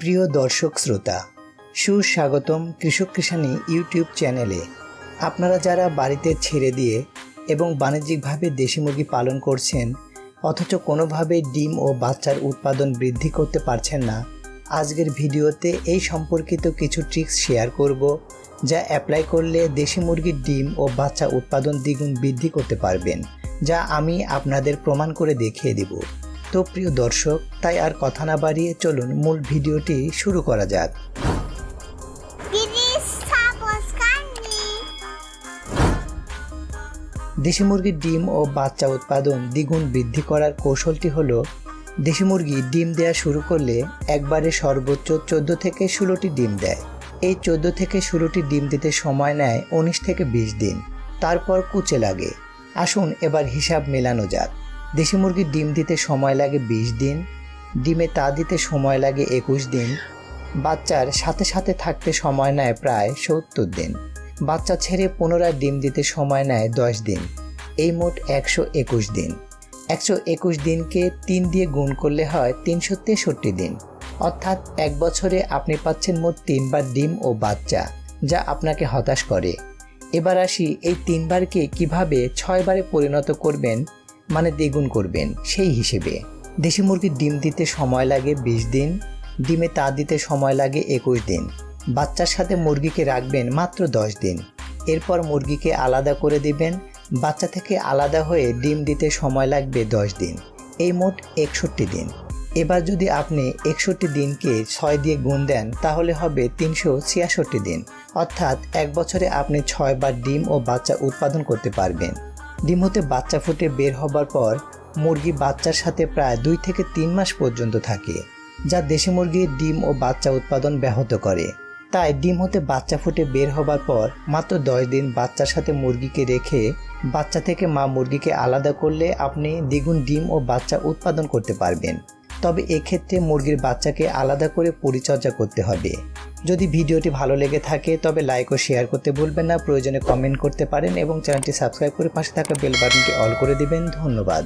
প্রিয় দর্শক শ্রোতা, সুস্বাগতম কৃষক কৃষানি ইউটিউব চ্যানেলে। আপনারা যারা বাড়িতে ছেড়ে দিয়ে এবং বাণিজ্যিকভাবে দেশি মুরগি পালন করছেন, অথচ কোনোভাবে ডিম ও বাচ্চার উৎপাদন বৃদ্ধি করতে পারছেন না, আজকের ভিডিওতে এই সম্পর্কিত কিছু ট্রিক্স শেয়ার করব, যা অ্যাপ্লাই করলে দেশি মুরগির ডিম ও বাচ্চা উৎপাদন দ্বিগুণ বৃদ্ধি করতে পারবেন, যা আমি আপনাদের প্রমাণ করে দেখিয়ে দেব। তো প্রিয় দর্শক তাই আর কথা না বাড়িয়ে চলুন মূল ভিডিওটি শুরু করা যাক. দেশি মুরগির ডিম ও বাচ্চা উৎপাদন দ্বিগুণ বৃদ্ধি করার কৌশলটি হলো দেশি মুরগি ডিম দেওয়া শুরু করলে একবারে সর্বোচ্চ চোদ্দ থেকে ষোলোটি ডিম দেয়। এই চোদ্দ থেকে ষোলোটি ডিম দিতে সময় নেয় উনিশ থেকে বিশ দিন। তারপর কুচে লাগে। আসুন এবার হিসাব মেলানো যাক। দেশি মুরগির ডিম দিতে সময় লাগে বিশ দিন, ডিমে তা দিতে সময় লাগে একুশ দিন, বাচ্চার সাথে সাথে থাকতে সময় নেয় প্রায় সত্তর দিন। বাচ্চা ছেড়ে পুনরায় ডিম দিতে সময় নেয় দশ দিন, এই মোট একশো একুশ দিন। একশো একুশ দিনকে তিন দিয়ে গুণ করলে হয় তিনশো তেষট্টি দিন। অর্থাৎ এক বছরে আপনি পাচ্ছেন মোট তিনবার ডিম ও বাচ্চা, যা আপনাকে হতাশ করে। এবার আসি এই তিনবারকে কীভাবে ছয়বারে পরিণত করবেন মানে দ্বিগুণ করবেন সেই হিসেবে। দেশি মুরগির ডিম দিতে সময় লাগে বিশ দিন, ডিমে তা দিতে সময় লাগে একুশ দিন। বাচ্চার সাথে মুরগিকে রাখবেন মাত্র দশ দিন। এরপর মুরগিকে আলাদা করে দিবেন, বাচ্চা থেকে আলাদা হয়ে ডিম দিতে সময় লাগবে দশ দিন। এই মোট একষট্টি দিন। এবার যদি আপনি একষট্টি দিনকে ছয় দিয়ে গুণ দেন, তাহলে হবে তিনশো ছিয়াষট্টি দিন। অর্থাৎ এক বছরে আপনি ছয়বার ডিম ও বাচ্চা উৎপাদন করতে পারবেন। ডিম হতে বাচ্চা ফুটে বের হবার পর মুরগি বাচ্চার সাথে প্রায় দুই থেকে তিন মাস পর্যন্ত থাকে, যা দেশি মুরগির ডিম ও বাচ্চা উৎপাদন ব্যাহত করে। তাই ডিম হতে বাচ্চা ফুটে বের হবার পর মাত্র দশ দিন বাচ্চার সাথে মুরগিকে রেখে বাচ্চা থেকে মা মুরগিকে আলাদা করলে আপনি দ্বিগুণ ডিম ও বাচ্চা উৎপাদন করতে পারবেন। তবে এক্ষেত্রে মুরগির বাচ্চাকে আলাদা করে পরিচর্যা করতে হবে। যদি ভিডিওটি ভালো লেগে থাকে, তবে লাইক ও শেয়ার করতে ভুলবেন না। প্রয়োজনে কমেন্ট করতে পারেন এবং চ্যানেলটি সাবস্ক্রাইব করে পাশে থাকা বেল বাটনটি অল করে দিবেন। ধন্যবাদ।